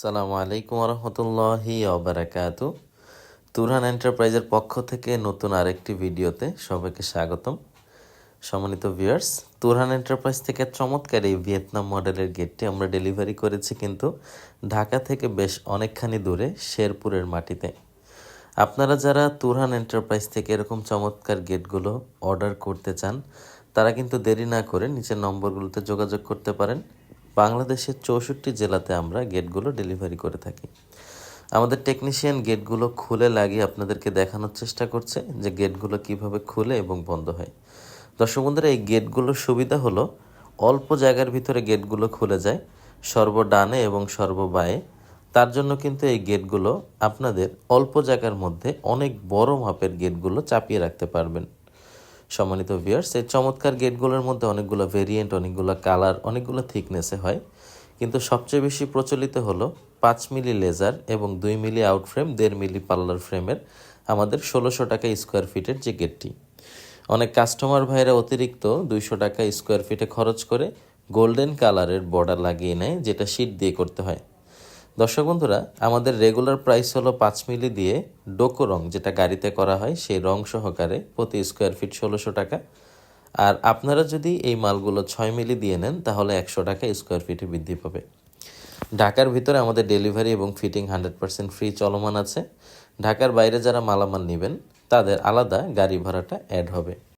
আসসালামু আলাইকুম রহমতুল্লাহি অবরাকাতু তুরহান এন্টারপ্রাইজের পক্ষ থেকে নতুন আরেকটি ভিডিওতে সবাইকে স্বাগতম। সম্মানিত ভিউয়ার্স, তুরহান এন্টারপ্রাইজ থেকে চমৎকার এই ভিয়েতনাম মডেলের গেটটি আমরা ডেলিভারি করেছি কিন্তু ঢাকা থেকে বেশ অনেকখানি দূরে শেরপুরের মাটিতে। আপনারা যারা তুরহান এন্টারপ্রাইজ থেকে এরকম চমৎকার গেটগুলো অর্ডার করতে চান, তারা কিন্তু দেরি না করে নিচের নম্বরগুলোতে যোগাযোগ করতে পারেন। বাংলাদেশের চৌষট্টি জেলাতে আমরা গেটগুলো ডেলিভারি করে থাকি। আমাদের টেকনিশিয়ান গেটগুলো খুলে লাগিয়ে আপনাদেরকে দেখানোর চেষ্টা করছে যে গেটগুলো কীভাবে খুলে এবং বন্ধ হয়। দর্শক বন্ধুরা, এই গেটগুলোর সুবিধা হলো অল্প জায়গার ভিতরে গেটগুলো খুলে যায় সর্ব ডানে এবং সর্ব বায়ে তার জন্য কিন্তু এই গেটগুলো আপনাদের অল্প জায়গার মধ্যে অনেক বড় মাপের গেটগুলো চাপিয়ে রাখতে পারবেন। সম্মানিত ভিউয়ার্স এই চমৎকার গেটগুলোর মধ্যে অনেকগুলো ভেরিয়েন্ট অনেকগুলো কালার অনেকগুলো থিকনেসে হয়। কিন্তু সবচেয়ে বেশি প্রচলিত হলো পাঁচ মিলি লেজার এবং দুই মিলি আউট ফ্রেম দেড় মিলি পার্লার ফ্রেমের আমাদের ষোলোশো টাকা স্কোয়ার ফিটের যে গেটটি অনেক কাস্টমার ভাইরা অতিরিক্ত দুইশো টাকা স্কোয়ার ফিটে খরচ করে গোল্ডেন কালারের বর্ডার লাগিয়ে নেয়, যেটা শীট দিয়ে করতে হয়। দর্শক বন্ধুরা, আমাদের রেগুলার প্রাইস হলো পাঁচ মিলি দিয়ে ডোকো রং, যেটা গাড়িতে করা হয়, সেই রং সহকারে প্রতি স্কোয়ার ফিট ষোলোশো টাকা। আর আপনারা যদি এই মালগুলো ছয় মিলি দিয়ে নেন, তাহলে একশো টাকা স্কোয়ার ফিটে বৃদ্ধি পাবে। ঢাকার ভিতরে আমাদের ডেলিভারি এবং ফিটিং হান্ড্রেড পার্সেন্ট ফ্রি চলমান আছে। ঢাকার বাইরে যারা মালামাল নেবেন, তাদের আলাদা গাড়ি ভাড়াটা অ্যাড হবে।